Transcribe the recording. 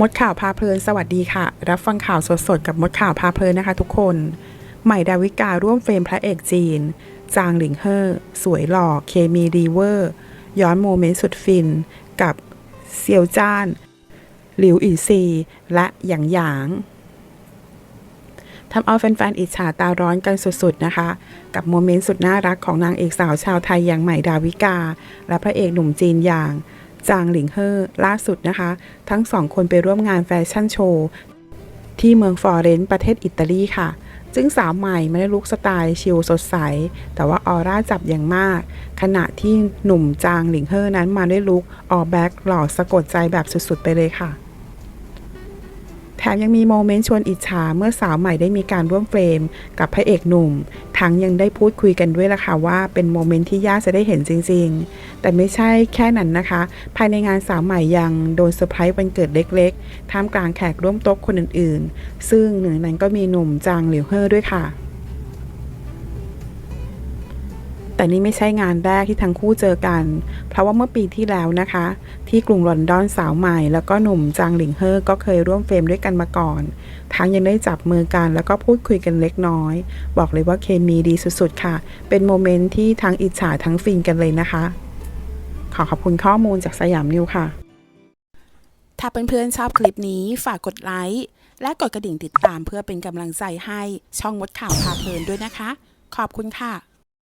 มดข่าวพาเพลินสวัสดีค่ะ รับฟังข่าวสดๆกับมดข่าวพาเพลินนะคะทุกคน ใหม่ดาวิการ่วมเฟรมพระเอกจีน จางหลิงเฮอสวยหล่อเคมีดีเวอร์ ย้อนโมเมนต์สุดฟิน กับเซียวจ้าน หลิวอีซี และหยางหยางทำเอาแฟนๆอิจฉาตาร้อนกันสุดๆนะคะ กับโมเมนต์สุดน่ารักของนางเอกสาวชาวไทยอย่างใหม่ดาวิกา และพระเอกหนุ่มจีนอย่าง จางหลิงเฮ่อล่าสุดนะคะ ทั้งสองคนไปร่วมงานแฟชั่นโชว์ ที่เมืองฟลอเรนซ์ประเทศอิตาลีค่ะซึ่งสาวใหม่ไม่ได้ลุกสไตล์ชิลสดใส แต่ว่าออร่าจับอย่างมาก ขณะที่หนุ่มจางหลิงเฮ่อนั้นมาด้วยลุคออแบ็กหล่อสะกดใจแบบสุดๆไปเลยค่ะ แถมยังมีโมเมนต์ชวนอิจฉาเมื่อสาวใหม่ได้มีการร่วมเฟรม กับพระเอกหนุ่ม ทั้งยังได้พูดคุยกันด้วยล่ะค่ะว่าเป็นโมเมนต์ที่ยากจะได้เห็นจริง ๆ แต่ไม่ใช่แค่นั้นนะคะ ภายในงานสาวใหม่ยังโดนเซอร์ไพรส์วันเกิดเล็กๆ ท่ามกลางแขกร่วมโต๊ะคนอื่นๆ ซึ่งหนึ่งในนั้นก็มีหนุ่มจางหลิวเฮ่อด้วยค่ะ แต่นี่ไม่ใช่งานแรกที่ทั้งคู่เจอกัน เพราะว่าเมื่อปีที่แล้วนะคะ ที่กรุงลอนดอนสาวใหม่ แล้วก็หนุ่มจางหลิงเฮอก็เคยร่วมเฟรมด้วยกันมาก่อน ทั้งยังได้จับมือกันแล้วก็พูดคุยกันเล็กน้อย บอกเลยว่าเคมีดีสุดๆค่ะ เป็นโมเมนต์ที่ทั้งอิจฉาทั้งฟินกันเลยนะคะ ขอขอบคุณข้อมูลจากสยามนิวค่ะ ถ้าเพื่อนๆชอบคลิปนี้ฝากกดไลค์และกดกระดิ่งติดตามเพื่อเป็นกำลังใจให้ช่องมดข่าวพาเพลินด้วยนะคะ ขอบคุณค่ะ